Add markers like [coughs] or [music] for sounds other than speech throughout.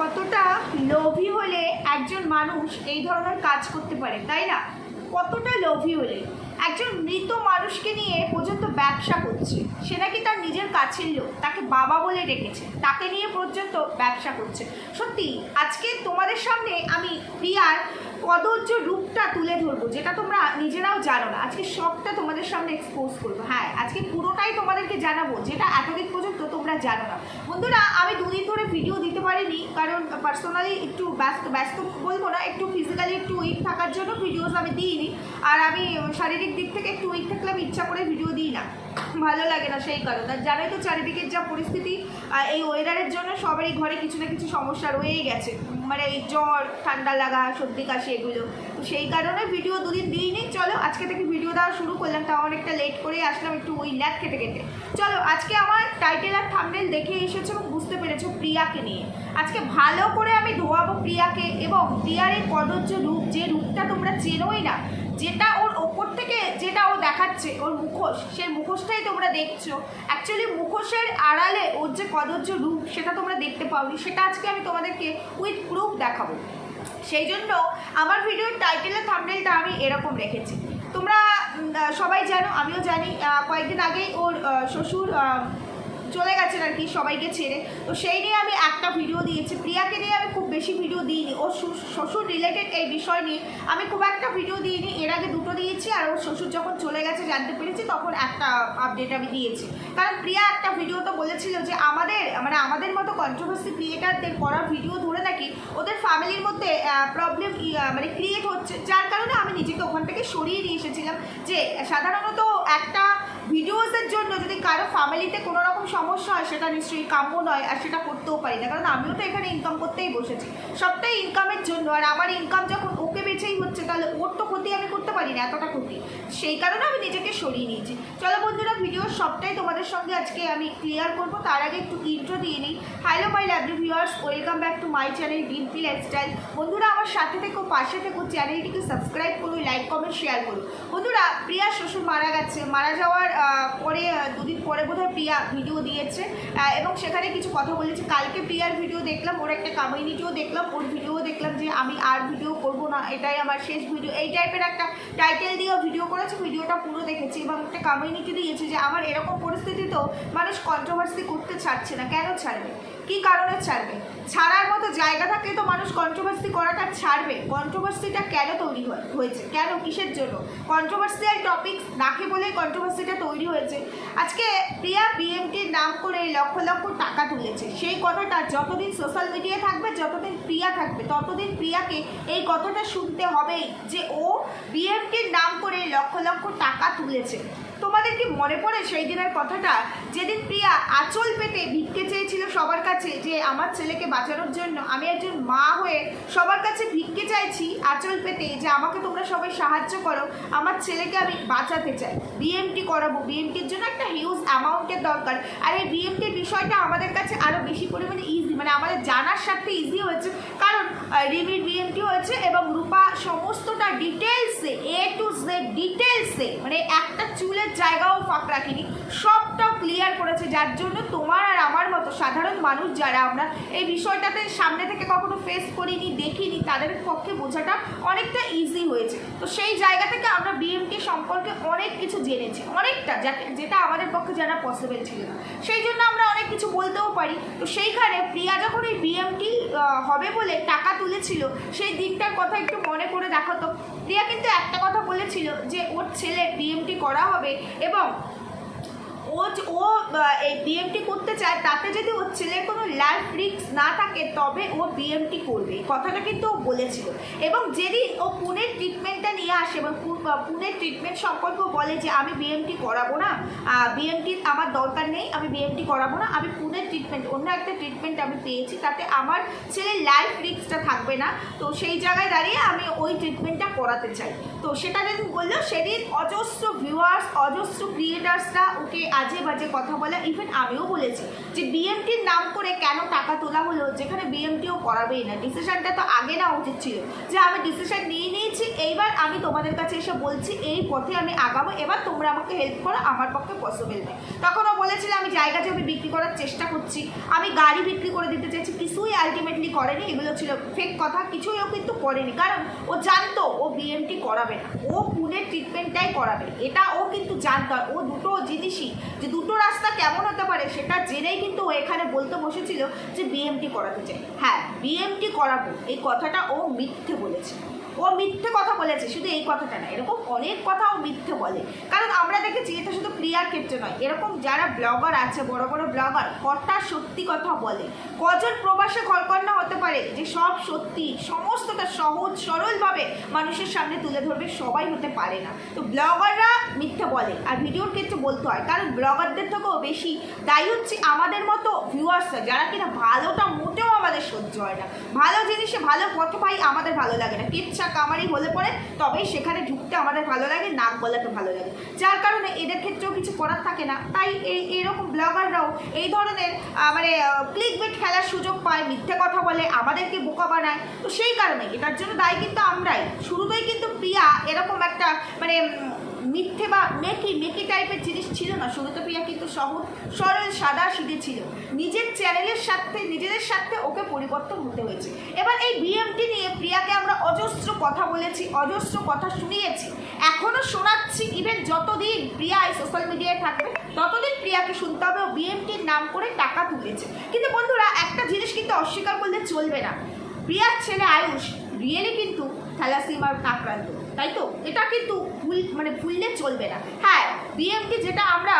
কতটা লোভী হলে একজন মানুষ এই ধরনের কাজ করতে পারে, তাই না? কতটা লোভী হলে? একজন মৃত মানুষকে নিয়ে পর্যন্ত ব্যবসা করছে। সে নাকি তার নিজের কাছের লোক, তাকে বাবা বলে ডেকেছে। তাকে নিয়ে পর্যন্ত ব্যবসা করছে। সত্যি, আজকে তোমাদের সামনে আমি প্রিয়ার কদর্য রূপটা তুলে ধরবো, যেটা তোমরা নিজেরাও জানো না। আজকে সবটা তোমাদের সামনে এক্সপোজ করব। হ্যাঁ আজকে পুরোটাই তোমাদেরকে জানাব, যেটা এতদিন পর্যন্ত তোমরা জানো না। বন্ধুরা, আমি দুদিন ধরে ভিডিও দিতে পারিনি, কারণ পার্সোনালি একটু ব্যস্ত ব্যস্ত বলব না, একটু ফিজিক্যালি একটু উইক থাকার জন্য ভিডিওস আমি দিইনি। আর আমি শারীরিক দিক থেকে একটু উইক থাকলে আমি ইচ্ছা করে ভিডিও দিই না। ভালো লাগে না সেই কারণ। আর জানোই তো চারিদিকের যা পরিস্থিতি এই ওয়েদারের জন্য সবারই ঘরে কিছু না কিছু সমস্যা রয়েই গেছে। মানে এই জ্বর, ঠান্ডা লাগা, সর্দি, কাশি এগুলো। তো সেই কারণে ভিডিও দুদিন দিইনি। চলো, আজকে থেকে ভিডিও দেওয়া শুরু করলাম। তাও অনেকটা লেট করেই আসলাম একটু ওই ল্যাক খেতে খেতে। চলো, আজকে আমার টাইটেল আর থাম্বনেল দেখে এসেছ এবং বুঝতে পেরেছ প্রিয়াকে নিয়ে। আজকে ভালো করে আমি ধোয়াবো প্রিয়াকে এবং প্রিয়ার এই কদর্য রূপ, যে রূপটা তোমরা চেনোই না যেটা ওর ওপর থেকে যেটা ও দেখাচ্ছে, ওর মুখোশ, সেই মুখোশটাই তোমরা দেখছ। অ্যাকচুয়ালি মুখোশের আড়ালে ওর যে কদর্য রূপ, সেটা তোমরা দেখতে পাওনি। সেটা আজকে আমি তোমাদেরকে উইথ প্রুফ দেখাবো। সেই জন্য আমার ভিডিওর টাইটেলের থাম্বনেলটা আমি এরকম রেখেছি। তোমরা সবাই জানো, আমিও জানি কয়েকদিন আগেই ওর শ্বশুর চলে গেছেন আর কি সবাইকে ছেড়ে। তো সেই নিয়ে আমি একটা ভিডিও দিয়েছি। প্রিয়াকে নিয়ে আমি খুব বেশি ভিডিও দিইনি। শু- শ্বশুর রিলেটেড এই বিষয় নিয়ে আমি খুব একটা ভিডিও দিইনি। এর আগে দুটো দিয়েছি আর ওর শ্বশুর যখন চলে গেছে, জানতে পেরেছি, তখন একটা আপডেট আমি দিয়েছি। কারণ প্রিয়া একটা ভিডিও তো বলেছিল যে আমাদের মানে আমাদের মতো কন্ট্রোভার্সি ক্রিয়েটারদের করা ভিডিও ধরে নাকি ওদের ফ্যামিলির মধ্যে প্রবলেম মানে ক্রিয়েট হচ্ছে। যার কারণে আমি নিজেকে ওখান থেকে সরিয়ে নিয়ে এসেছিলাম যে সাধারণত একটা ভিডিওসের জন্য যদি কারও ফ্যামিলিতে কোনো রকম সমস্যা হয়, সেটা নিশ্চয়ই কাম্য নয় আর সেটা করতেও পারি না। কারণ আমিও তো এখানে ইনকাম করতেই বসেছি। সবটাই ইনকামের জন্য। আর আমার ইনকাম যখন ওকে বেছেই হচ্ছে, তাহলে ওর তো ক্ষতি আমি করতে পারি না, এতটা ক্ষতি। সেই কারণে আমি নিজেকে সরিয়ে নিয়েছি। চলো বন্ধুরা ভিডিও সবটাই তোমাদের সঙ্গে আজকে আমি ক্লিয়ার করব। তার আগে একটু ইন্ট্রো দিয়ে নিই। Hello my lovely viewers welcome back to my channel Dimpy lifestyle বন্ধুরা, আমার সাথে থেকো, পাশে থেকো, চ্যানেলটিকে সাবস্ক্রাইব করুন লাইক কমেন্ট শেয়ার করুন বন্ধুরা, প্রিয়া শ্বশুর মারা গেছে। মারা যাওয়ার পরে দুদিন পরে বোধহয় প্রিয়া ভিডিও দিয়েছে। এবং সেখানে কিছু কথা বলেছে। কালকে প্রিয়ার ভিডিও দেখলাম, ওর একটা কমিউনিটিও দেখলাম, ওর ভিডিও দেখলাম যে আমি আর ভিডিও করব না এটাই আমার শেষ ভিডিও এই টাইপের একটা টাইটেল দিয়েও ভিডিও করেছে ভিডিওটা পুরো দেখেছি এবং একটা কমিউনিটি দিয়েছে যে আমার এরকম পরিস্থিতিতেও মানুষ কন্ট্রোভার্সি করতে ছাড়ছে না। কেন ছাড়বে? কি কারণে ছাড়বে? ছাড়ার মতো জায়গা থাকলে তো মানুষ কন্ট্রোভার্সি করাটা ছাড়বে। কন্ট্রোভার্সিটা কেন তৈরি হয়- হয়েছে? কেন? কিসের জন্য? কন্ট্রোভার্সিয়াল টপিক রাখে বলে কন্ট্রোভার্সিটা তৈরি হয়েছে। আজকে প্রিয়া বিএমটির নাম করে লক্ষ লক্ষ টাকা তুলেছে। সেই কথাটা যতদিন সোশ্যাল মিডিয়ায় থাকবে, যতদিন প্রিয়া থাকবে, ততদিন প্রিয়াকে এই কথাটা শুনতে হবেই যে ও বিএমটির নাম করে লক্ষ লক্ষ টাকা তুলেছে। তোমাদের কি মনে পড়ে সেই দিনের কথাটা? যেদিন প্রিয়া আঁচল পেতে ভিক্ষে চেয়েছিল সবার কাছে যে আমার ছেলেকে বাঁচানোর জন্য, আমি একজন মা হয়ে সবার কাছে ভিক্ষে চাইছি আঁচল পেতে যে আমাকে তোমরা সবাই সাহায্য করো, আমার ছেলেকে আমি বাঁচাতে চাই। বিএমটি করাবো। বিএমটির জন্য একটা হিউজ অ্যামাউন্টের দরকার। আর এই বিএমটির বিষয়টা আমাদের কাছে আরও বেশি পরিমাণে ইজি মানে আমাদের জানার সাথে ইজি হয়েছে। কারণ রিমির বিএমটি হয়েছে এবং রূপা সমস্তটা ডিটেলসে এ টু জেড ডিটেলসে মানে একটা চুলের জায়গাও ফাঁক রাখিনি। সবটাও ক্লিয়ার করেছে, যার জন্য তোমার আর আমার মতো সাধারণ মানুষ যারা আমরা এই বিষয়টাতে সামনে থেকে কখনো ফেস করিনি, দেখিনি, তাদের পক্ষে বোঝাটা অনেকটা ইজি হয়েছে। তো সেই জায়গা থেকে আমরা বিএমটি সম্পর্কে অনেক কিছু জেনেছি, অনেকটা যেটা আমাদের পক্ষে জানা পসিবল ছিল না। সেই জন্য আমরা অনেক কিছু বলতেও পারি। তো সেইখানে প্রিয়া যখন এই বিএমটি হবে বলে টাকা তুলেছিল, সেই দিকটার কথা একটু মনে করে দেখো তো। প্রিয়া কিন্তু একটা কথা বলেছিল যে ওর ছেলে বিএমটি করা হবে এবং ও ও এই বিএমটি করতে চায়, তাতে যদি ওর ছেলের কোনো লাইফ রিক্স না থাকে, তবে ও বিএমটি করবে। কথাটা কিন্তু ও বলেছিল। এবং যেদিন ও পুনের ট্রিটমেন্টটা নিয়ে আসে, এবং পুনের ট্রিটমেন্ট সম্পর্কেও বলে যে, আমি বিএমটি করাবো না। বিএমটি আমার দরকার নেই, আমি বিএমটি করাবো না। আমি পুনের ট্রিটমেন্ট অন্য একটা ট্রিটমেন্ট আমি পেয়েছি, তাতে আমার ছেলের লাইফ রিক্সটা থাকবে না। তো সেই জায়গায় দাঁড়িয়ে আমি ওই ট্রিটমেন্টটা করাতে চাই। তো সেটা যেদিন বলল, সেদিন অজস্র ভিউয়ার্স অজস্র ক্রিয়েটার্সরা ওকে আজে বাজে কথা বলে ইভেন আমিও বলেছি যে বিএমটির নাম করে কেন টাকা তোলা হলো, যেখানে বিএমটিও করাবেই না। ডিসিশনটা তো আগে না উচিত ছিল যে আমি ডিসিশন নিয়ে নিয়েছি, এইবার আমি তোমাদের কাছে এসে বলছি, এই পথে আমি আগাবো, এবার তোমরা আমাকে হেল্প করো, আমার পক্ষে পসিবল তখন ও বলেছিল, আমি জায়গা জমি বিক্রি করার চেষ্টা করছি, আমি গাড়ি বিক্রি করে দিতে চাইছি, কিছুই আলটিমেটলি করেনি, এগুলো ছিল ফেক কথা, কিছুই ও কিন্তু করেনি, কারণ ও জানতো ও বিএমটি করাবে না, ও পুনের ট্রিটমেন্টটাই করাবে, এটা ও কিন্তু জানতো ও দুটো জিনিসই যে দুটো রাস্তা কেমন হতে পারে সেটা জেনেই কিন্তু ও এখানে বলতে বসেছিল যে বিএমটি করাতে চাই। হ্যাঁ বিএমটি করাবো, এই কথাটা ও মিথ্যে বলেছে। ও মিথ্যে কথা বলেছে, শুধু এই কথাটা না, এরকম অনেক কথা ও মিথ্যে বলে। কারণ আমরা দেখেছি এটা শুধু প্রিয়ার ক্ষেত্রে নয়, এরকম যারা ব্লগার আছে, বড় বড় ব্লগার কটা সত্যি কথা বলে। কজন প্রবাসে ঘরকন্যা হতে পারে, যে সব সত্যি, সমস্তটা সহজ, সরলভাবে মানুষের সামনে তুলে ধরবে, সবাই হতে পারে না। তো ব্লগাররা মিথ্যে বলে, আর ভিডিওর ক্ষেত্রে বলতে হয়, কারণ ব্লগারদের থেকেও বেশি দায়ী হচ্ছে আমাদের মতো ভিউয়ার্সরা যারা কিনা ভালোটা মোটেও আমাদের সহ্য হয় না। ভালো জিনিসে ভালো পথ পাই, আমাদের ভালো লাগে না। কেচ্ছা কামারি হলে পরে তবেই সেখানে ঢুকতে আমাদের ভালো লাগে, নাক গলাতে ভালো লাগে। যার কারণে এদের ক্ষেত্রেও কিছু করার থাকে না। তাই এই এরকম ব্লগাররাও এই ধরনের মানে ক্লিক বেট খেলার সুযোগ পায়, মিথ্যে কথা বলে, আমাদেরকে বোকা বানায়। তো সেই কারণে, এটার জন্য দায়ী কিন্তু আমরাই। শুরুতেই কিন্তু প্রিয়া এরকম একটা মানে মিথ্যে বা মেকি মেকি টাইপের জিনিস ছিল না। শুরুতে প্রিয়া, কিন্তু সহজ, সরল, সাদা সিধে ছিল। নিজের চ্যানেলের সাথে নিজেদের সাথে ওকে পরিবর্তন হতে হয়েছে। এবার এই বিএমটি নিয়ে প্রিয়াকে আমরা অজস্র কথা বলেছি, অজস্র কথা শুনিয়েছি। এখনও শোনাচ্ছি ইভেন যতদিন প্রিয়া এই সোশ্যাল মিডিয়ায় থাকবে, ততদিন প্রিয়াকে শুনতে হবে ও বিএমটির নাম করে টাকা তুলেছে। কিন্তু বন্ধুরা, একটা জিনিস কিন্তু অস্বীকার করলে চলবে না। প্রিয়ার ছেলে আয়ুষ রিয়েলি কিন্তু থ্যালাসিমার আক্রান্ত। তাই তো? এটা কিন্তু ভুল মানে ভুললে চলবে না। হ্যাঁ বিএমটি যেটা আমরা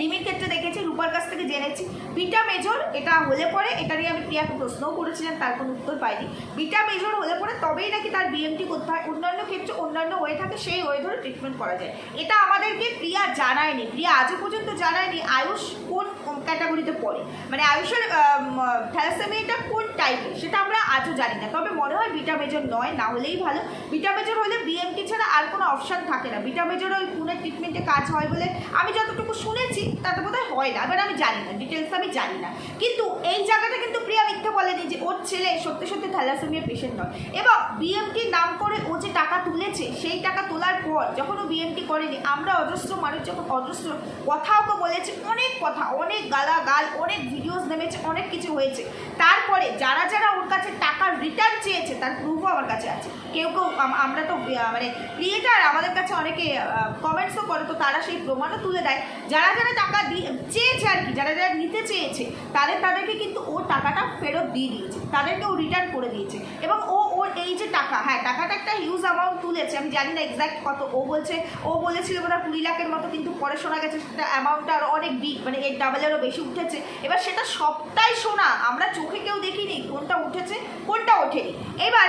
রিমির ক্ষেত্রে দেখেছি, রূপার কাছ থেকে জেনেছি, বিটা মেজর এটা হলে পরে, এটা নিয়ে আমি প্রিয়াকে প্রশ্নও করেছিলাম, তার কোনো উত্তর পাইনি। বিটা মেজর হলে পরে তবেই নাকি তার বিএমটি করতে হয়। অন্যান্য ক্ষেত্রে অন্যান্য হয়ে থাকে, সেই ওয়ে ধরে ট্রিটমেন্ট করা যায়। এটা আমাদেরকে প্রিয়া জানায়নি প্রিয়া আজও পর্যন্ত জানায়নি। আয়ুষ কোন ক্যাটাগরিতে পড়ে। মানে আয়ুষের থ্যালাসেমিয়াটা কোন টাইপের সেটা আমরা আজও জানি না। তবে মনে হয় বিটা মেজর নয়, না হলেই ভালো। বিটা মেজর হলে বিএমটি ছাড়া আর কোনো অপশান থাকে না। বিটা মেজর ওই পুনের ট্রিটমেন্টে কাজ হয় বলে আমি যতটুকু শুনেছি, তাতে বোধহয় হয় না। এবার আমি জানি না ডিটেলস আমি জানি না। কিন্তু এই জায়গাটা কিন্তু প্রিয়া মিথ্যে বলেনি যে ওর ছেলে সত্যি সত্যি থ্যালাসেমিয়া পেশেন্ট নয়। এবং বিএমটি নাম করে ও যে টাকা তুলেছে, সেই টাকা তোলার পর যখন ও বিএমটি করেনি, আমরা অজস্র মানুষ যখন অজস্র কথা ওকে বলেছে, অনেক কথা, অনেক গালা গাল অনেক ভিডিওস নেমেছে, অনেক কিছু হয়েছে। তারপরে যারা যারা ওর কাছে টাকা রিটার্ন চেয়েছে, তার প্রুফও আমার কাছে আছে। কেউ কেউ আমরা তো মানে ক্রিয়েটার আমাদের কাছে অনেকে কমেন্টসও করে, তো তারা সেই প্রমাণও তুলে দেয়। যারা যারা টাকা দিয়ে চেয়েছে আর কি, যারা যারা নিতে চেয়েছে, তাদের, তাদেরকে কিন্তু ও টাকাটা ফেরত দিয়ে দিয়েছে, তাদেরকে ও রিটার্ন করে দিয়েছে। এবং ও ওর এই যে টাকা হ্যাঁ টাকাটা একটা হিউজ অ্যামাউন্ট তুলেছে, আমি জানি না এক্স্যাক্ট কত, ও বলছে, ও বলেছিল ওরা কুড়ি লাখের মতো, কিন্তু পরে শোনা গেছে সেটা অ্যামাউন্টটা আরও অনেক বিগ মানে এর ডাবলেরও বেশি উঠেছে। এবার সেটা সবটাই শোনা, আমরা চোখে কেউ দেখিনি কোনটা উঠেছে, কোনটা ওঠেনি। এবার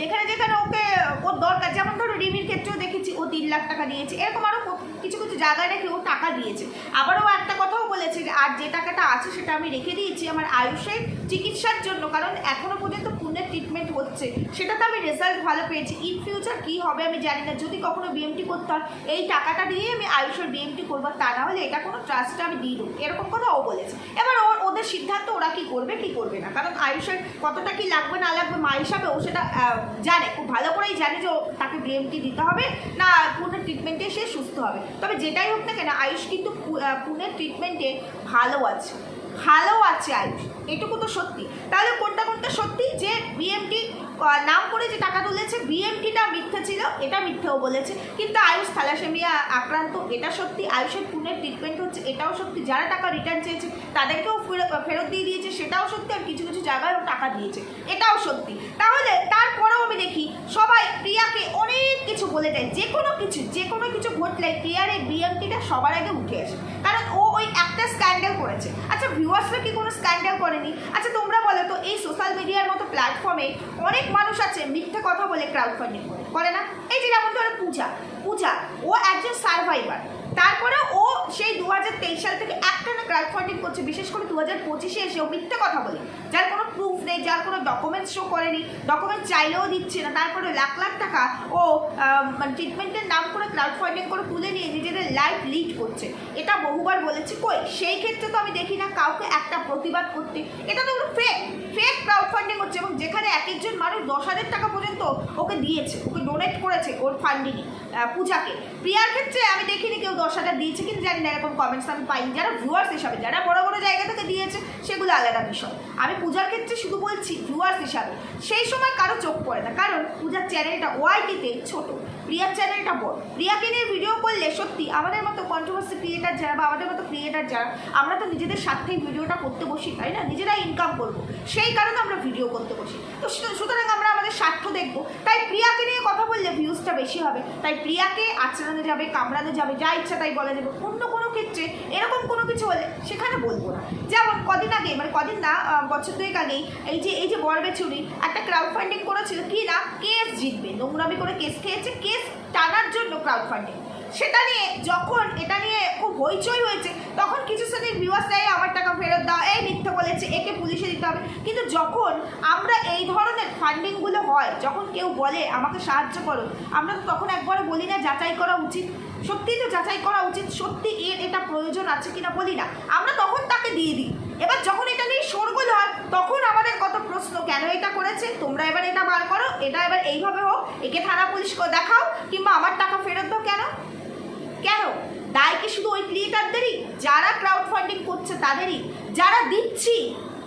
যেখানে যেখানে ওকে, ওর দরকার, যেমন ধরো রিমির ক্ষেত্রেও দেখেছি ও তিন লাখ টাকা দিয়েছে, এরকম আরও কিছু কিছু জায়গায় রেখে ও টাকা দিয়েছে। আবারও একটা কথাও বলেছে আর যে টাকাটা আছে সেটা আমি রেখে দিয়েছি আমার আয়ুষের চিকিৎসার জন্য, কারণ এখনও পর্যন্ত পুনের ট্রিটমেন্ট হচ্ছে। সেটাতে আমি রেজাল্ট ভালো পেয়েছি। ইন ফিউচার কী হবে আমি জানি না। যদি কখনো বিএমটি করতে হয়, এই টাকাটা দিয়ে আমি আয়ুষের বিএমটি করব। তা না হলে এটা কোনো ট্রাস্টে আমি দিই এরকম কথা ও বলেছে। এবার ওর ওদের সিদ্ধান্ত ওরা কি করবে কি করবে না? কারণ আয়ুষের কতটা কি লাগবে, না লাগবে, মা হিসাবে ও সেটা জানে। খুব ভালো করেই জানে যে ও তাকে বিএমটি দিতে হবে, না পুনের ট্রিটমেন্টে সে সুস্থ হবে। তবে যেটাই হোক না কেন, আয়ুষ কিন্তু পুনের ট্রিটমেন্টে ভালো আছে। আছে আয়ুষ এটুকু তো সত্যি। তাহলে কোনটা কোনটা সত্যি? যে বিএমটি নাম করে যে টাকা তুলেছে বিএমটিটা মিথ্যে ছিল, এটা মিথ্যেও বলেছে। কিন্তু আয়ুষ থ্যালাসেমিয়া আক্রান্ত, এটা সত্যি? আয়ুষের পুনের ট্রিটমেন্ট হচ্ছে, এটাও সত্যি? যারা টাকা রিটার্ন চেয়েছে, তাদেরকেও ফেরত দিয়ে দিয়েছে, সেটাও সত্যি? আর কিছু কিছু জায়গায়ও টাকা দিয়েছে। এটাও সত্যি। তাহলে তারপরেও আমি দেখি, সবাই প্রিয়াকে অনেক কিছু বলে দেয়। যে কোনো কিছু যে কোনো কিছু ঘটলে প্রিয়ার এই বিএমটিটা সবার আগে উঠে আসে। কারণ ও ওই একটা স্ক্যান্ডেল করেছে। আচ্ছা ভিউয়ার্সরা কি কোনো স্ক্যান্ডেল করেনি? আচ্ছা তোমরা বলো তো, এই সোশ্যাল মিডিয়ার মতো প্ল্যাটফর্মে অনেক মানুষ আছে মিথ্যে কথা বলে ক্রাউড ফান্ডিং করে। করে না? এই যে যেমন ধরো পূজা। পূজা, ও একজন সার্ভাইভার তারপরে ও সেই দু হাজার তেইশ সাল থেকে একটানা ক্রাউড ফান্ডিং করছে, বিশেষ করে দু হাজার পঁচিশে এসে ও মিথ্যে কথা বলে। যার কোনো প্রুফ নেই, যার কোনো ডকুমেন্টস শো করেনি ডকুমেন্ট চাইলেও দিচ্ছে না। তারপরে লাখ লাখ টাকা ও মানে ট্রিটমেন্টের নাম করে ক্রাউড ফান্ডিং করে তুলে নিয়ে নিজেদের লাইফ লিড করছে। এটা বহুবার বলেছি কই? সেই ক্ষেত্রে তো আমি দেখি না কাউকে একটা প্রতিবাদ করতে। এটা তো ফেক ফেক ক্রাউড ফান্ডিং মানুষ দশ হাজার টাকা পর্যন্ত ওকে দিয়েছে, ওকে ডোনেট করেছে ওর ফান্ডিংয়ে পূজাকে। প্রিয়ার ক্ষেত্রে আমি দেখিনি কেউ দশ হাজার দিয়েছে, কিন্তু জানি না এরকম কমেন্টস আমি পাইনি। যারা ভিউয়ার্স হিসাবে, যারা বড় বড় জায়গা থেকে দিয়েছে, সেগুলো আলাদা বিষয়। আমি পূজার ক্ষেত্রে শুধু বলছি ভিউয়ার্স হিসাবে, সেই সময় কারও চোখ পড়ে না। কারণ পূজার চ্যানেলটা ওয়াইটিতে ছোট। প্রিয়ার চ্যানেলটা বল। প্রিয়াকে নিয়ে ভিডিও করলে সত্যি আমাদের মতো কন্ট্রোভার্সি ক্রিয়েটার যারা বা আমাদের মতো ক্রিয়েটার যারা, আমরা তো নিজেদের স্বার্থেই ভিডিওটা করতে বসি, তাই না? নিজেরা ইনকাম করব। সেই কারণে আমরা ভিডিও করতে বসি। তো সুতরাং আমরা আমাদের স্বার্থ দেখব। তাই প্রিয়াকে নিয়ে কথা বললে ভিউজটা বেশি হবে। তাই প্রিয়াকে আচরানো যাবে, কামড়ানো যাবে, যা ইচ্ছা তাই বলা যাবে। অন্য কোনো ক্ষেত্রে এরকম কোনো কিছু হলে সেখানে বলব না। যেমন কদিন আগে মানে কদিন না বছর দুয়েক আগেই এই যে এই যে বরবেচুরি একটা ক্রাউড ফান্ডিং করেছিল। কি না? কেস জিতবে। নোংরামি করে কেস খেয়েছে, কেস টানার জন্য ক্রাউড ফান্ডিং সেটা নিয়ে যখন এটা নিয়ে খুব হইচই হয়েছে, তখন কিছু শ্রেণির ভিউয়ার্স দেয় আমার টাকা ফেরত দাও, এই মিথ্যে বলেছে, একে পুলিশে দিতে হবে। কিন্তু যখন আমরা এই ধরনের ফান্ডিংগুলো হয়, যখন কেউ বলে আমাকে সাহায্য করো, আমরা তো তখন একবার বলি না, যাচাই করা উচিত। সত্যিই তো যাচাই করা উচিত, সত্যি এর এটা প্রয়োজন আছে কিনা বলি না। আমরা তখন তাকে দিয়ে দিই। এবার যখন এটা নিয়ে শোরগোল হয়, তখন আমাদের কত প্রশ্ন, কেন এটা করেছে? তোমরা এবার এটা বার করো, এটা এবার এইভাবে হোক, একে থানা পুলিশকে দেখাও, কিংবা আমার টাকা ফেরত দাও কেন? কেন? দায় কি শুধু ওই ক্রিয়েটারদেরই যারা ক্রাউড ফান্ডিং করছে তাদেরই। যারা দিচ্ছি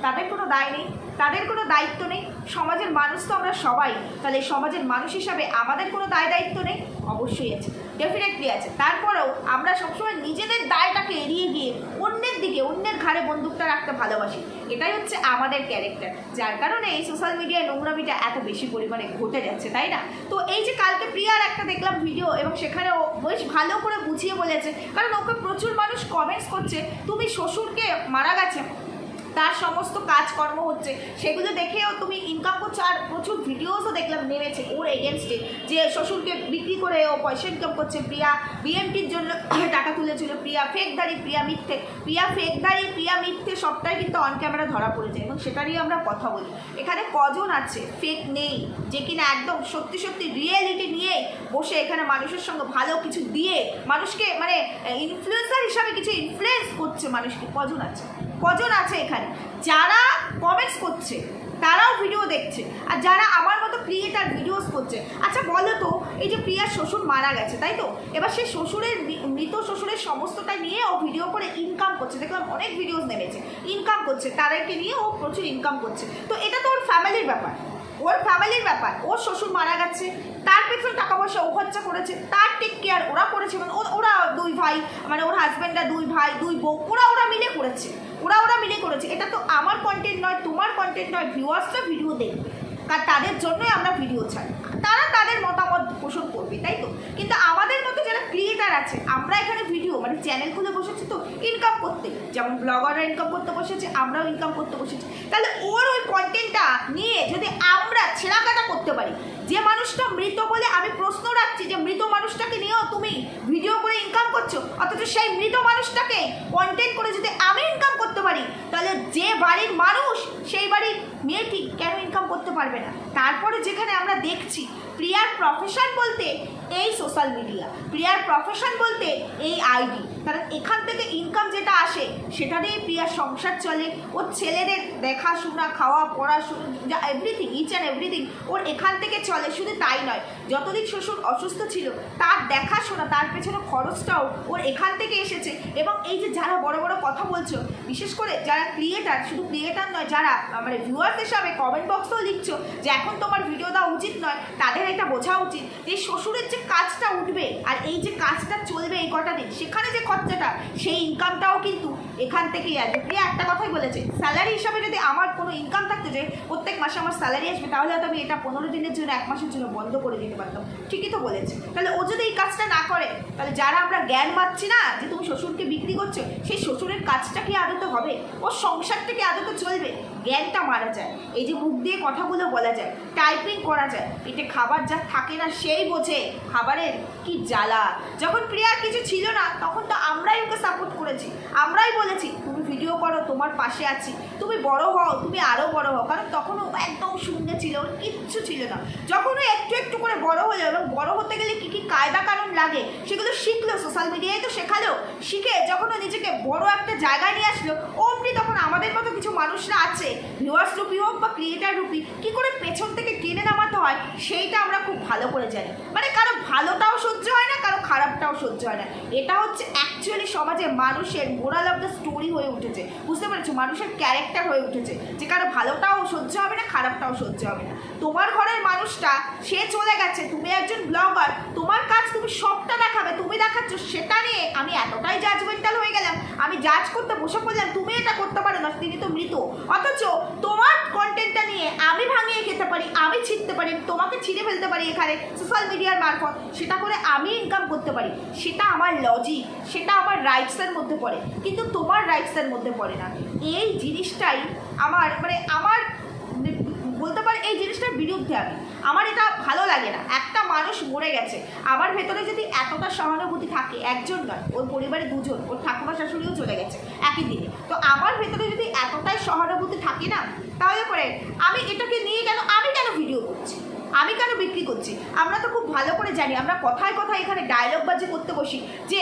তাদের কোনো দায় নেই, তাদের কোনো দায়িত্ব নেই। সমাজের মানুষ তো আমরা সবাই। তাহলে সমাজের মানুষ হিসাবে আমাদের কোনো দায় দায়িত্ব নেই? অবশ্যই আছে। ডেফিনেটলি আছে। তারপরেও আমরা সবসময় নিজেদের দায়টাকে এড়িয়ে গিয়ে অন্যের দিকে, অন্যের ঘাড়ে বন্দুকটা রাখতে ভালোবাসি। এটাই হচ্ছে আমাদের ক্যারেক্টার যার কারণে এই সোশ্যাল মিডিয়ায় নোংরামিটা এত বেশি পরিমাণে ঘটে যাচ্ছে, তাই না? তো এই যে কালকে প্রিয়ার একটা দেখলাম ভিডিও এবং সেখানে ও বেশ ভালো করে বুঝিয়ে বলেছে, কারণ ওকে প্রচুর মানুষ কমেন্টস করছে, তুমি শ্বশুরকে মারা গেছে তার সমস্ত কাজকর্ম হচ্ছে, সেগুলো দেখেও তুমি ইনকাম করছ আর প্রচুর ভিডিওসও দেখলাম নেমেছে ওর এগেনস্টে যে শ্বশুরকে বিক্রি করে ও পয়সা ইনকাম করছে, প্রিয়া বিএমটির জন্য [coughs] টাকা তুলেছিল, প্রিয়া ফেক দাড়ি, প্রিয়া মিথ্যে, প্রিয়া ফেক দাড়ি, প্রিয়া মিথ্যে সবটাই কিন্তু অন ক্যামেরা ধরা পড়ে যায় এবং সেটারই আমরা কথা বলি। এখানে কজন আছে? ফেক নেই, যে কিনা একদম সত্যি সত্যি রিয়েলিটি নিয়ে বসে এখানে মানুষের সঙ্গে ভালো কিছু দিয়ে মানুষকে মানে ইনফ্লুয়েন্সার হিসাবে কিছু ইনফ্লুয়েন্স করছে মানুষকে, কজন আছে? কজন আছে এখানে? যারা কমেন্টস করছে, তারাও ভিডিও দেখছে। আর যারা আমার মতো ক্রিয়েটার ভিডিওস করছে আচ্ছা বলো তো, এই যে প্রিয়ার শ্বশুর মারা গেছে, তাই তো? এবার সে শ্বশুরের মৃত শ্বশুরের সমস্তটা নিয়ে ও ভিডিও করে ইনকাম করছে। দেখলাম অনেক ভিডিওস নেমেছে ইনকাম করছে, তাদেরকে নিয়ে ও প্রচুর ইনকাম করছে। তো এটা তো ওর ফ্যামিলির ব্যাপার। ওর ফ্যামিলির ব্যাপার। ওর শ্বশুর মারা গেছে, তার পেছনে টাকা পয়সা ও খরচা করেছে, তার টেক কেয়ার ওরা করেছে। মানে ওরা দুই ভাই মানে ওর হাজব্যান্ডরা দুই ভাই, দুই বউ, ওরা ওরা মিলে করেছে। ওরা ওরা মিলে করেছে। এটা তো আমার কন্টেন্ট নয়, তোমার কন্টেন্ট নয় ভিউয়ার্সরা ভিডিও দেখবে। কারণ তাদের জন্যই আমরা ভিডিও ছাড়ি। তারা তাদের মতামত পোষণ করবে, তাই তো? কিন্তু আমাদের মতো যারা ক্রিয়েটার আছে, আমরা এখানে ভিডিও মানে চ্যানেল খুলে বসেছি তো ইনকাম করতে। যেমন ব্লগাররা ইনকাম করতে বসেছে, আমরাও ইনকাম করতে বসেছি। তাহলে ওর ওই কন্টেন্টটা নিয়ে যদি আমরা ছেঁড়াকাটা করতে পারি। যে মানুষটা মৃত বলে আমি প্রশ্ন রাখছি যে মৃত মানুষটাকে নিয়েও তুমি ভিডিও করে ইনকাম করছ, অথচ সেই মৃত মানুষটাকে কন্টেন্ট করে যদি আমি ইনকাম করতে পারি, তাহলে যে বাড়ির মানুষ সেই বাড়ির মেয়েটি কেন ইনকাম করতে পারবে না? তারপরে যেখানে আমরা দেখছি প্রিয়ার প্রফেশন বলতে এই সোশ্যাল মিডিয়া প্রিয়ার প্রফেশন বলতে এই আইডি কারণ এখান থেকে ইনকাম যেটা আসে সেটা দিয়েই প্রিয়ার সংসার চলে। ওর ছেলেদের দেখাশোনা, খাওয়া, পড়াশোনা, যা এভরিথিং ইচ অ্যান্ড এভরিথিং ওর এখান থেকে চলে, শুধু তাই নয়। যতদিন শ্বশুর অসুস্থ ছিল, তার দেখাশোনা, তার পেছনে খরচটাও ওর এখান থেকে এসেছে। এবং এই যে যারা বড় বড় কথা বলছো, বিশেষ করে যারা ক্রিয়েটার শুধু ক্রিয়েটার নয়, যারা মানে ভিউয়ার্স হিসাবে কমেন্ট বক্সেও লিখছো যে এখন তোমার ভিডিও দেওয়া উচিত নয়, তাদের এটা বোঝা উচিত যে শ্বশুরের যে কাজটা উঠবে আর এই যে কাজটা চলবে এই কটা দিন, সেখানে যে খরচাটা সেই ইনকামটাও কিন্তু এখান থেকেই আসবে। প্রিয়া, একটা কথাই বলেছে স্যালারি হিসাবে যদি আমার কোনো ইনকাম থাকতো যে, প্রত্যেক মাসে আমার স্যালারি আসবে, তাহলে হয়তো আমি এটা পনেরো দিনের জন্য, এক মাসের জন্য বন্ধ করে দিতে পারতাম। ঠিকই তো বলেছে। তাহলে ও যদি এই কাজটা না করে, তাহলে যারা আমরা জ্ঞান পাচ্ছি না যে তুমি শ্বশুরকে বিক্রি করছ, সেই শ্বশুরের কাজটা কি আদতে হবে? ওর সংসারটা কি আদতে চলবে? জ্ঞানটা মারা যায়। এই যে মুখ দিয়ে কথাগুলো বলা যায় টাইপিং করা যায় পেটে খাবার যা থাকে না, সেই বোঝে। খাবারের কি জ্বালা। যখন প্রিয়ার কিছু ছিল না, তখন তো আমরাই ওকে সাপোর্ট করেছি। আমরাই বলেছি, তুমি ভিডিও করো, তোমার পাশে আছি। তুমি বড় হও, তুমি আরও বড় হও। কারণ তখন ও একদম শূন্য ছিল, ওর কিচ্ছু ছিল না। যখন ও একটু একটু করে বড় হলো এবং বড় হতে গেলে কী কী কায়দা কারণ লাগে, সেগুলো শিখলো সোশ্যাল মিডিয়ায় তো শেখালো, শিখে যখন ও নিজেকে বড় একটা জায়গায় নিয়ে আসলো, অমনি তখন আমাদের মতো কিছু মানুষরা আছে ভিউয়ার্স রূপী হোক বা ক্রিয়েটার রূপী, কী করে পেছন থেকে টেনে নামাতে হয়, সেইটা আমরা খুব ভালো করে জানি। মানে কারও ভালোটাও সহ্য হয় না, কারও খারাপটাও সহ্য হয় না। এটা হচ্ছে অ্যাকচুয়ালি সমাজে মানুষের মোরাল অফ দ্য স্টোরি হয়ে উঠেছে। বুঝতে পেরেছ? মানুষের ক্যারেক্টার হয়ে উঠেছে। যে কারও ভালোটাও সহ্য হবে না, খারাপটাও সহ্য হবে না। তোমার ঘরের মানুষটা, সে চলে গেছে, তুমি একজন ব্লগার তোমার কাজ তুমি সবটা দেখাবে, তুমি দেখাচ্ছ, সেটা নিয়ে আমি এতটাই জাজমেন্টাল হয়ে গেলাম, আমি জাজ করতে বসে পড়লাম, তুমি এটা করতে পারো না। তিনি তো মৃত। অথচ তোমার কন্টেন্টটা নিয়ে আমি ভাঙিয়ে খেতে পারি, আমি ছিঁড়তে পারি, তোমাকে ছিঁড়ে ফেলতে পারি এখানে সোশ্যাল মিডিয়ার মারফত। সেটা করে আমি ইনকাম করতে পারি। সেটা আমার লজিক সেটা আমার রাইটসের মধ্যে পড়ে। কিন্তু তোমার রাইটসের মধ্যে পড়ে না। এই জিনিসটাই আমার মানে আমার বলতে পারে, এই জিনিসটার বিরুদ্ধে আমি। আমার এটা ভালো লাগে না। একটা মানুষ মরে গেছে, আমার ভেতরে যদি এতটা সহানুভূতি থাকে, একজন নয়, ওর পরিবারে দুজন, ওর ঠাকুমা শাশুড়িও চলে গেছে একই দিনে। তো আমার ভেতরে যদি এতটাই সহানুভূতি থাকে না, তাহলে পরে আমি এটাকে নিয়ে কেন, আমি কেন ভিডিও করছি? আমি কেন বিক্রি করছি? আমরা তো খুব ভালো করে জানি, আমরা কথায় কথায় এখানে ডায়লগ বাজি করতে বসি যে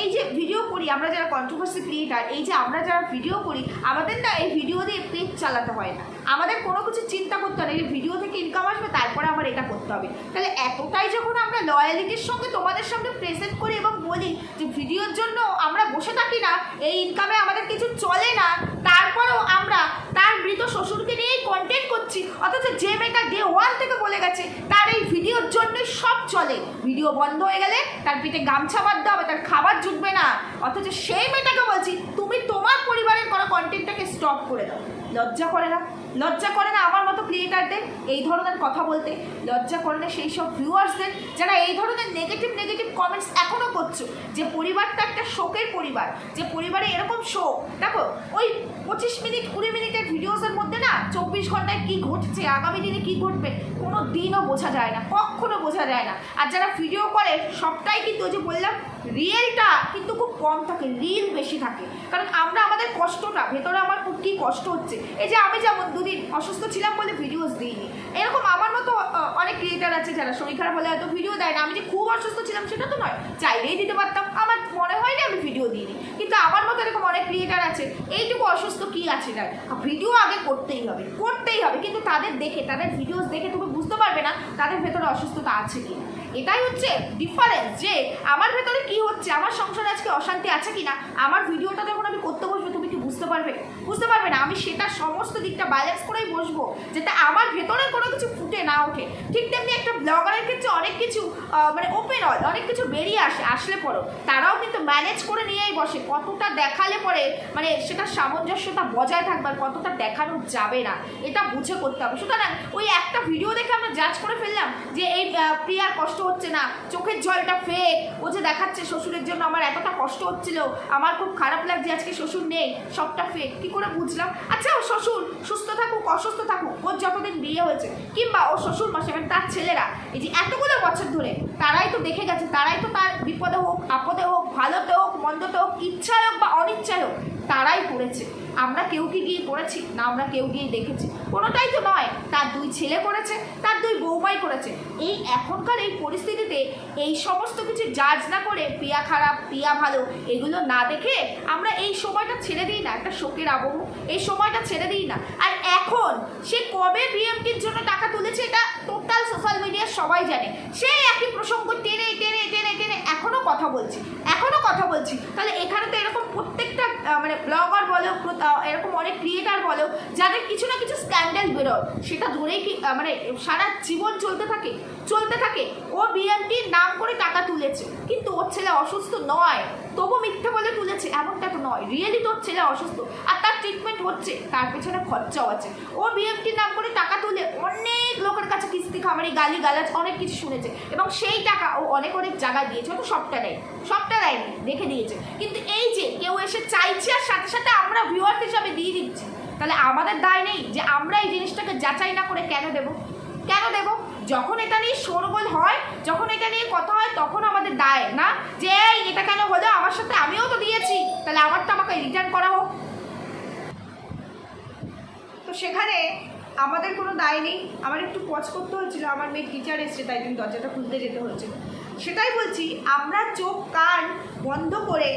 এই যে ভিডিও করি, আমরা যারা কন্ট্রোভার্সি ক্রিয়েটার এই যে আমরা যারা ভিডিও করি, আমাদের না এই ভিডিও দিয়ে পেজ চালাতে হয় না। আমাদের কোনো কিছু চিন্তা করতে হয় না, এই ভিডিও থেকে ইনকাম আসবে, তারপরে আমার এটা করতে হবে। তাহলে এতটাই যখন আমরা লয়ালিটির সঙ্গে তোমাদের সঙ্গে প্রেজেন্ট করি এবং বলি যে ভিডিওর জন্য আমরা বসে থাকি না, এই ইনকামে আমাদের কিছু চলে না, তারপরেও আমরা তার মৃত শ্বশুরকে নিয়েই কন্টেন্ট করছি, অথচ যে মেয়েটা ডে ওয়ান থেকে বলে গেছে, তার এই ভিডিওর জন্যই সব চলে। ভিডিও বন্ধ হয়ে গেলে তার পিঠে গামছা বাঁধতে হবে, তার খাবার জুটবে না। অথচ সেই মেয়েটাকে বলছি, তুমি তোমার পরিবারের করা কন্টেন্টটাকে স্টপ করে দাও। লজ্জা করে না? লজ্জা করে না আমার মতো ক্রিয়েটারদের এই ধরনের কথা বলতে লজ্জা করে না সেই সব ভিউয়ার্সদের যারা এই ধরনের নেগেটিভ নেগেটিভ কমেন্টস এখনও করছ, যে পরিবারটা একটা শোকের পরিবার, যে পরিবারে এরকম শোক, দেখো, ওই পঁচিশ মিনিট, কুড়ি মিনিটের ভিডিওসের মধ্যে না চব্বিশ ঘন্টায় কী ঘটছে, আগামী দিনে কী ঘটবে, কোনো দিনও বোঝা যায় না, কখনো বোঝা যায় না। আর যারা ভিডিও করে, সবটাই কিন্তু ওই যে বললাম রিয়েলটা কিন্তু খুব কম থাকে রিল বেশি থাকে। কারণ আমরা আমাদের কষ্টটা, ভেতরে আমার খুব কী কষ্ট হচ্ছে? এই যে আমি যেমন দুদিন অসুস্থ ছিলাম বলে ভিডিওস দিইনি। এরকম আমার মতো অনেক ক্রিয়েটার আছে যারা শরীর খারাপ হলে হয়তো ভিডিও দেয় না। আমি যে খুব অসুস্থ ছিলাম সেটা তো নয়। চাইলেই দিতে পারতাম। আমার মনে হয়নি আমি ভিডিও দিইনি। কিন্তু আমার মতো এরকম অনেক ক্রিয়েটার আছে, এইটুকু অসুস্থ কি আছে তার ভিডিও আগে করতেই হবে করতেই হবে। কিন্তু তাদের দেখে, তাদের ভিডিওস দেখে তুমি বুঝতে পারবে না তাদের ভেতরে অসুস্থতা আছে কি না। এটাই হচ্ছে ডিফারেন্স যে আমার ভেতরে কি হচ্ছে, আমার সংসারে আজকে অশান্তি আছে কি না, আমার ভিডিওটা যখন আমি করতে বসবো, তুমি কি বুঝতে পারবে? বুঝতে পারবে না, আমি সেটা সমস্ত দিকটা ব্যালেন্স করেই বসবো, যাতে আমার ভেতরে কোনো কিছু ফুটে না ওঠে। ঠিক তেমনি একটা ব্লগারের ক্ষেত্রে অনেক কিছু মানে ওপেন হয়, অনেক কিছু বেরিয়ে আসে, আসলে পরেও। তারাও কিন্তু ম্যানেজ করে নিয়েই বসে, কতটা দেখালে পরে মানে সেটা সামঞ্জস্যতা বজায় থাকবে আর কতটা দেখানো যাবে না, এটা বুঝে করতে হবে। সুতরাং ওই একটা ভিডিও দেখে আমরা জাজ করে ফেললাম যে এই প্রিয়ার কষ্ট হচ্ছে না, চোখের জলটা ফেক ও যে দেখাচ্ছে শ্বশুরের জন্য আমার এতটা কষ্ট হচ্ছিল, আমার খুব খারাপ লাগছে, আজকে শ্বশুর নেই, সবটা ফেক কি করে বুঝলাম। আচ্ছা ও শ্বশুর, সুস্থ থাকুক, অসুস্থ থাকুক, ওর যতদিন বিয়ে হয়েছে, কিংবা ও শ্বশুর মাসে মানে তার ছেলেরা, এই যে এতগুলো বছর ধরে, তারাই তো দেখে গেছে, তারাই তো তার বিপদে হোক, আপদে হোক, ভালোতে হোক, মন্দতে হোক, ইচ্ছায় হোক বা অনিচ্ছায় হোক, তারাই করেছে। আমরা কেউ কি গিয়ে করেছি? না, আমরা কেউ গিয়ে দেখেছি। কোনোটাই তো নয়। তার দুই ছেলে করেছে, তার দুই বৌমাই করেছে। এই এখনকার এই পরিস্থিতিতে এই সমস্ত কিছু জাজ না করে পিয়া খারাপ, পিয়া ভালো, এগুলো না দেখে আমরা এই সময়টা ছেড়ে দিই না। একটা শোকের আবহ। এই সময়টা ছেড়ে দিই না। আর এখন সে কবে বিএমটির জন্য টাকা তুলেছে এটা টোটাল সোশ্যাল মিডিয়ার সবাই জানে। সেই একই প্রসঙ্গ টেনে টেনে টেনে টেনে এখনও কথা বলছি। এখনও কথা বলছি। তাহলে এখানে তো এরকম প্রত্যেকটা মানে ব্লগার বলো এরকম অনেক ক্রিয়েটার বলো যাদের কিছু না কিছু স্ক্যান্ডাল বেরোয়, সেটা ধরেই কি মানে সারা জীবন চলতে থাকে চলতে থাকে। ও বিএমটির নাম করে টাকা তুলেছে, কিন্তু ওর ছেলে অসুস্থ নয়। তবু মিথ্যে বলে তুলেছে, এমনটা তো নয়। রিয়েলি তোর ছেলে অসুস্থ? আর তার ট্রিটমেন্ট হচ্ছে, তার পেছনে খরচাও আছে। ও বিএমটির নাম করে টাকা তুলে অনেক লোকের কাছে কিস্তি খামারি গালি গালাজ অনেক কিছু শুনেছে, এবং সেই টাকা ও অনেক অনেক জায়গায় দিয়েছে। তো সবটা দেয় সবটা দেয়নি, রেখে দিয়েছে। কিন্তু এই যে কেউ এসে চাইছে, আর সাথে সাথে আমরা ভিউয়ার্স হিসাবে দিয়ে দিচ্ছি। তাহলে আমাদের দায় নেই যে আমরা এই জিনিসটাকে যাচাই না করে কেন দেব। কেন দেব? যখন এটা নিয়ে শোরগোল হয়, যখন এটা নিয়ে কথা হয়, তখন আমাদের দায়, না? যে এটা কেন হলো? আমার সাথে আমিও তো দিয়েছি। তাহলে আমার তো আমাকে রিটার্ন করা হোক। তো সেখানে আমাদের কোনো দায় নেই। আমার একটু পজ করতে হয়েছিল। আমার মেয়ে টিচার এসছে, তাই জন্য দরজাটা খুলতে যেতে হয়েছিল সেটাই বলছি, আমরা চোখ কান বন্ধ করে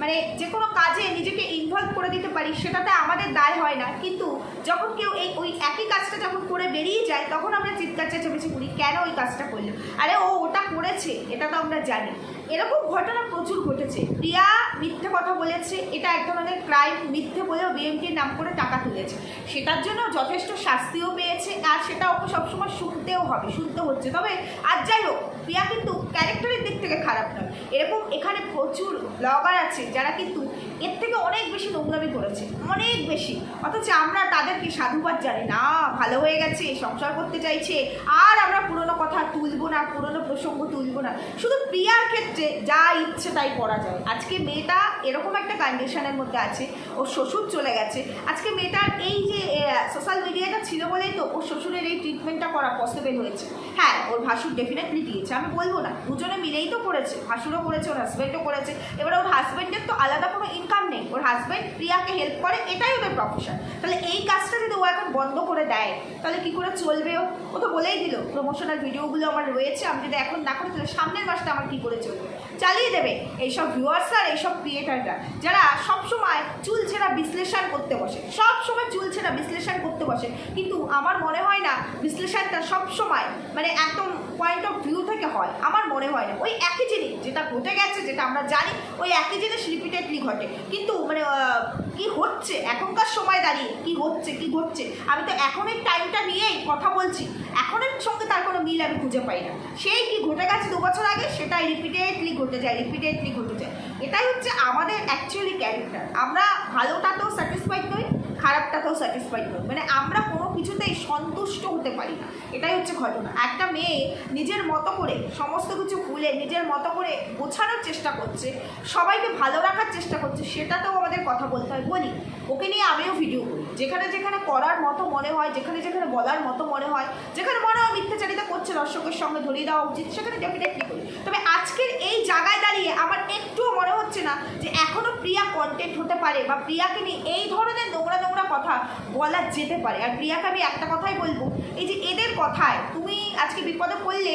মানে যে কোনো কাজে নিজেকে ইনভলভ করে দিতে পারি, সেটাতে আমাদের দায় হয় না। কিন্তু যখন কেউ এই, ওই একই কাজটা যখন করে বেরিয়ে যায়, তখন আমরা চিৎকার চেঁচামেচি করি, কেন ওই কাজটা করল? আরে, ও ওটা করেছে, এটা তো আমরা জানি। এরকম ঘটনা প্রচুর ঘটেছে। প্রিয়া মিথ্যে কথা বলেছে, এটা এক ধরনের ক্রাইম মিথ্যে বলেও বিএমটির নাম করে টাকা তুলেছে। সেটার জন্য যথেষ্ট শাস্তিও পেয়েছে, আর সেটা ওকে সবসময় শুনতেও হবে, শুনতে হচ্ছে। তবে আর যাই হোক প্রিয়া কিন্তু ক্যারেক্টারের দিক থেকে খারাপ নয়। এরকম এখানে প্রচুর ব্লগার আছে যারা কিন্তু এর থেকে অনেক বেশি নোংরামি করেছে, অনেক বেশি। অথচ আমরা তাদেরকে সাধুবাদ জানি? না, ভালো হয়ে গেছে, সংসার করতে চাইছে, আর আমরা পুরনো কথা তুলবো না, পুরনো প্রসঙ্গ তুলবো না। শুধু প্রিয়ার ক্ষেত্রে যা ইচ্ছে তাই করা যায়। আজকে মেয়েটা এরকম একটা কন্ডিশনের মধ্যে আছে, ওর শ্বশুর চলে গেছে। আজকে মেয়েটার এই যে সোশ্যাল মিডিয়াটা ছিল বলেই তো ওর শ্বশুরের এই ট্রিটমেন্টটা করা পসিবল হয়েছে। হ্যাঁ ওর ভাসুর ডেফিনেটলি দিয়েছে, আমি বলব না। দুজনে মিলেই তো করেছে, ভাসুরও করেছে, ওর হাজব্যান্ডও করেছে। এবার ওর হাজব্যান্ডের তো আলাদা কোনো ইনকাম নেই। ওর হাজব্যান্ড প্রিয়াকে হেল্প করে, এটাই ওদের প্রফেশন তাহলে এই কাজটা যদি ও এখন বন্ধ করে দেয়, তাহলে কি করে চলবে ও? ও তো বলেই দিল প্রমোশনাল ভিডিওগুলো আমার রয়েছে, আমি যদি এখন না করি, তাহলে সামনের মাসটা আমার কি করে চলবে? চালিয়ে দেবে এইসব ভিউয়ার্স আর এইসব ক্রিয়েটাররা যারা সবসময় চুল ছেঁড়া বিশ্লেষণ করতে বসে সব সময় চুল ছেঁড়া বিশ্লেষণ করতে বসে। কিন্তু আমার মনে হয় না বিশ্লেষণটা সবসময় মানে একদম পয়েন্ট অফ ভিউ থেকে হয়, আমার মনে হয় না। ওই একই জিনিস, যেটা ঘটে গেছে, যেটা আমরা জানি, ওই একই জিনিস রিপিটেডলি ঘটে। কিন্তু মানে কি হচ্ছে? এখনকার সময় দাঁড়িয়ে কি হচ্ছে, কি ঘটছে? আমি তো এখনের টাইমটা নিয়েই কথা বলছি। এখনের সঙ্গে তার কোনো মিল আমি খুঁজে পাই না। সেই কি ঘটে গেছে দু বছর আগে, সেটাই রিপিটেডলি ঘটে যায় রিপিটেডলি ঘটে যায়। এটাই হচ্ছে আমাদের অ্যাকচুয়ালি ক্যারেক্টার আমরা ভালোটাতেও স্যাটিসফাইড নই, খারাপটাতেও স্যাটিসফাইড নই। মানে আমরা কোনো কিছুতেই সন্তুষ্ট হতে পারি না। এটাই হচ্ছে ঘটনা। একটা মেয়ে নিজের মতো করে সমস্ত কিছু ভুলে, নিজের মতো করে গোছানোর চেষ্টা করছে, সবাইকে ভালো রাখার চেষ্টা করছে, সেটাতেও আমাদের কথা বলতে হয়। বলি, ওকে নিয়ে আমিও ভিডিও করি। যেখানে যেখানে করার মতো মনে হয়, যেখানে যেখানে বলার মতো মনে হয়, যেখানে মনে হয় মিথ্যাচারিতা করছে দর্শকের সঙ্গে ধরিয়ে দেওয়া উচিত, সেখানে ডেফিনেটলি করি। তবে আজকের এই জায়গায় দাঁড়িয়ে আমার একটুও মনে হচ্ছে না যে এখনও প্রিয়া কন্টেন্ট হতে পারে বা প্রিয়াকে নিয়ে এই ধরনের নোংরা নোংরা কথা বলা যেতে পারে। আর প্রিয়াকে আমি একটা কথাই বলব। এই যে এদের কথায় তুমি আজকে বিপদে পড়লে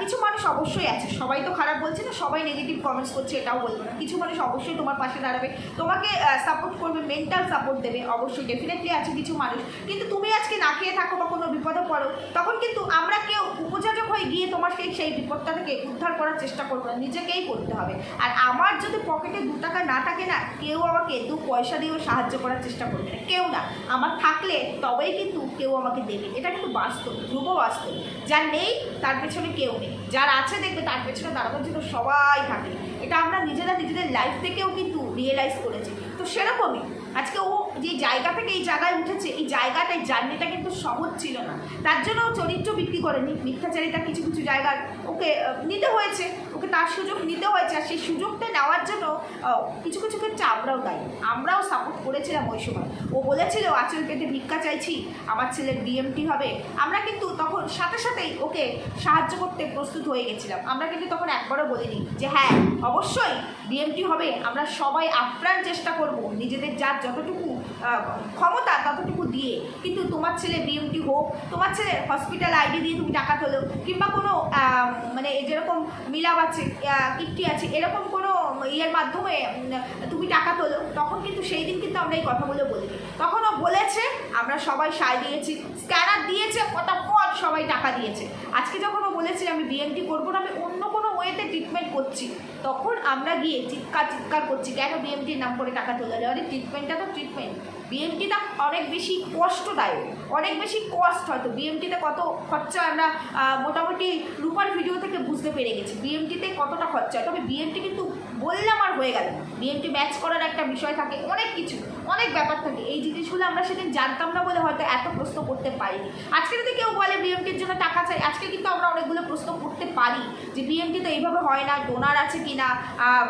কিছু মানুষ অবশ্যই আছে। সবাই তো খারাপ বলছে না, সবাই নেগেটিভ কমেন্টস করছে, এটাও বলব না। কিছু মানুষ অবশ্যই তোমার পাশে দাঁড়াবে। তোমাকে সাপোর্ট করবে মেন্টাল সাপোর্ট দেবে, অবশ্যই ডেফিনেটলি আছে কিছু মানুষ। কিন্তু তুমি আজকে না খেয়ে থাকো বা কোনো বিপদে পড়ো, তখন কিন্তু আমরা কেউ উপযোজক হয়ে গিয়ে তোমাকে সেই বিপদটা থেকে উদ্ধার করার চেষ্টা করব না। নিজেকেই করতে হবে। আর আমার যদি পকেটে দু টাকা না থাকে না, কেউ আমাকে দু পয়সা দিয়েও সাহায্য করার চেষ্টা করবে না। কেউ না। আমার থাকলে তবেই কিন্তু কেউ আমাকে দেবে এটা কিন্তু বাস্তব ধ্রুব বাস্তব। যার নেই, তার পেছনে কেউ নেই। যার আছে দেখবে, তার পেছনে দাঁড়ানোর জন্য সবাই থাকে। এটা আমরা নিজেরা নিজেদের লাইফ থেকেও কিন্তু রিয়েলাইজ করেছি। তো সেরকমই আজকে ও যে জায়গা থেকে এই জায়গায় উঠেছে, এই জায়গাটা এই জার্নিটা কিন্তু সহজ ছিল না। তার জন্য চরিত্র বিক্রি করেনি, মিথ্যাচারিতা কিছু কিছু জায়গার ওকে নিতে হয়েছে, ওকে তার সুযোগ নিতে হয়েছে, আর সেই সুযোগটা নেওয়ার জন্য কিছু কিছু ক্ষেত্রে আমরাও দায়ী, আমরাও সাপোর্ট করেছিলাম ওই সময় ও বলেছিল, আঁচল পেটে ভিক্ষা চাইছি, আমার ছেলের বিএমটি হবে। আমরা কিন্তু তখন সাথে সাথেই ওকে সাহায্য করতে প্রস্তুত হয়ে গেছিলাম। আমরা কিন্তু তখন একবারও বলিনি যে হ্যাঁ অবশ্যই বিএমটি হবে। আমরা সবাই আপ্রাণ চেষ্টা করব, নিজেদের যার যতটুকু ক্ষমতা ততটুকু দিয়ে, কিন্তু তোমার ছেলে বিএমটি হোক, তোমার ছেলে হসপিটাল আইডি দিয়ে তুমি টাকা তোলো কিংবা কোনো মানে যেরকম মিলাপ আছে কিটটি আছে, এরকম কোনো ইয়ের মাধ্যমে তুমি টাকা তোলো তখন কিন্তু সেই দিন কিন্তু আমরা এই কথাগুলো বলি। তখন ও বলেছে, আমরা সবাই সায় দিয়েছি স্ক্যানার দিয়েছে, ফটাফট সবাই টাকা দিয়েছে। আজকে যখন ও বলেছে আমি বিএমটি করব না, আমি অন্য কোনো ওয়েতে ট্রিটমেন্ট করছি, তখন আমরা গিয়ে চিৎকার চিৎকার করছি, কেন বিএমটির নাম করে টাকা তোলা যায়? ট্রিটমেন্টটা তো ট্রিটমেন্ট বিএমটিটা অনেক বেশি কষ্টদায়ক, অনেক বেশি কষ্ট হয়তো। বিএমটিতে কত খরচা আমরা মোটামুটি রূপার ভিডিও থেকে বুঝতে পেরে গেছি। বিএমটিতে কতটা খরচা হয়? তবে বিএমটি কিন্তু বললাম আর হয়ে গেল বিএমটি ম্যাচ করার একটা বিষয় থাকে, অনেক কিছু, অনেক ব্যাপার থাকে। এই জিনিসগুলো আমরা সেদিন জানতাম না বলে হয়তো এত প্রশ্ন করতে পারিনি। আজকে যদি কেউ বলে বিএমটির জন্য টাকা চাই, আজকে কিন্তু আমরা অনেকগুলো প্রশ্ন করতে পারি যে বিএমটি তো এইভাবে হয় না ডোনার আছে কি না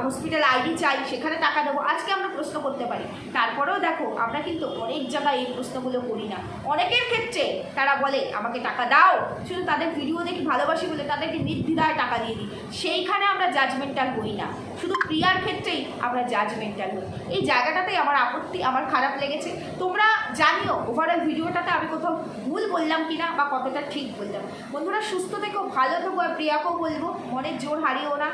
হসপিটাল আইডি চাই, সেখানে টাকা দেবো, আজকে আমরা প্রশ্ন করতে পারি। তারপরেও দেখো, আমরা কিন্তু অনেক জায়গায় এই প্রশ্নগুলো করি না। অনেকের ক্ষেত্রে তারা বলে, আমাকে টাকা দাও, শুধু তাদের ভিডিও দেখি ভালোবাসি বলে তাদেরকে নির্দ্বিধায় টাকা দিয়ে দিই। সেইখানে আমরা জাজমেন্টাল করি না। শুধু প্রিয়ার ক্ষেত্রেই আমরা জাজমেন্টাল হই। এই জায়গাটাতেই আমার আপত্তি, আমার খারাপ লেগেছে। তোমরা জানিও ওভারঅল ভিডিওটাতে আমি কোথাও ভুল বললাম কিনা বা কতটা ঠিক বললাম। বন্ধুরা, সুস্থ থেকেও ভালো থেকো, আর প্রিয়াকেও বলব, মনের জোর হারিও না।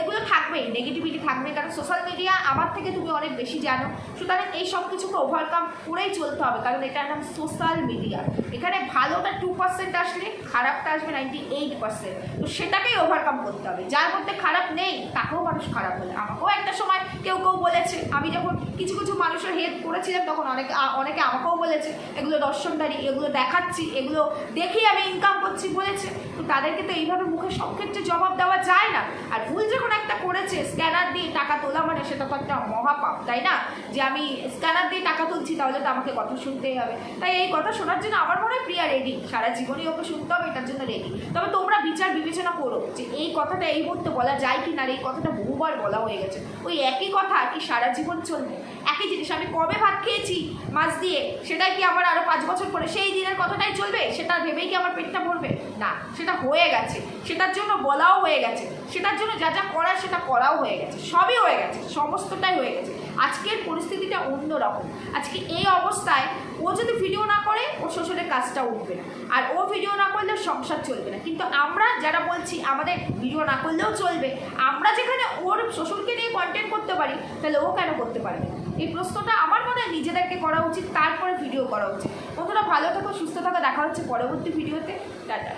এগুলো থাকবেই নেগেটিভিটি থাকবে কারণ সোশ্যাল মিডিয়া আমার থেকে তুমি অনেক বেশি জানো। সুতরাং এই সব কিছুকে ওভারকাম করেই চলতে হবে, কারণ এটা নাম সোশ্যাল মিডিয়া এখানে ভালোটা টু পার্সেন্ট আসলে, খারাপটা আসবে নাইনটি এইট পার্সেন্ট তো সেটাকেই ওভারকাম করতে হবে। যার মধ্যে খারাপ নেই, তাকেও মানুষ খারাপ বলে। আমাকেও একটা সময় কেউ কেউ বলেছে। আমি যখন কিছু কিছু মানুষের হেল্প করেছিলাম, তখন অনেকে অনেকে আমাকেও বলেছে, এগুলো দর্শনদারি, এগুলো দেখাচ্ছি, এগুলো দেখি আমি ইনকাম করছি, বলেছে। তো তাদেরকে তো এইভাবে মুখে সব ক্ষেত্রে জবাব দেওয়া যায় না। আর ভুল যখন একটা করেছে স্ক্যানার দিয়ে টাকা তোলা মানে সেটা তো একটা মহাপাপ, তাই না? যে আমি স্ক্যানার দিয়ে টাকা তুলছি, তাহলে তো আমাকে কথা শুনতেই হবে। তাই এই কথা শোনার জন্য আমার মনে হয় প্রিয়া রেডি সারা জীবনই ওকে শুনতে হবে, এটার জন্য রেডি তবে তোমরা বিচার বিবেচনা করো যে এই কথাটা এই মুহূর্তে বলা যায় কি না এই কথাটা বহুবার বলা হয়ে গেছে। ওই একই কথা কি সারা জীবন চলবে। একই জিনিস, আমি কবে ভাত খেয়েছি মাছ দিয়ে, সেটাই কি আমার আরও পাঁচ বছর পরে সেই দিনের কথাটাই চলবে? সেটা ভেবেই কি আমার পেটটা ভরবে? না, সেটা হয়ে গেছে। সেটার জন্য বলাও হয়ে গেছে। সেটার জন্য যা যা করার, সেটা করাও হয়ে গেছে। সবই হয়ে গেছে, সমস্তটাই হয়ে গেছে। আজকের পরিস্থিতিটা অন্যরকম। আজকে এই অবস্থায় ও যদি ভিডিও না করে ওর শ্বশুরের কাজটা উঠবে না। আর ও ভিডিও না করলে সংসার চলবে না। কিন্তু আমরা যারা বলছি, আমাদের ভিডিও না করলেও চলবে, আমরা যেখানে ওর শ্বশুরকে নিয়ে কন্টেন্ট করতে পারি, তাহলে ও কেন করতে পারবে এই প্রশ্নটা আমার মনে হয় নিজেদেরকে করা উচিত, তারপরে ভিডিও করা উচিত। বন্ধুরা, ভালো থাকো, সুস্থ থাকো, দেখা হচ্ছে পরবর্তী ভিডিওতে টাটা।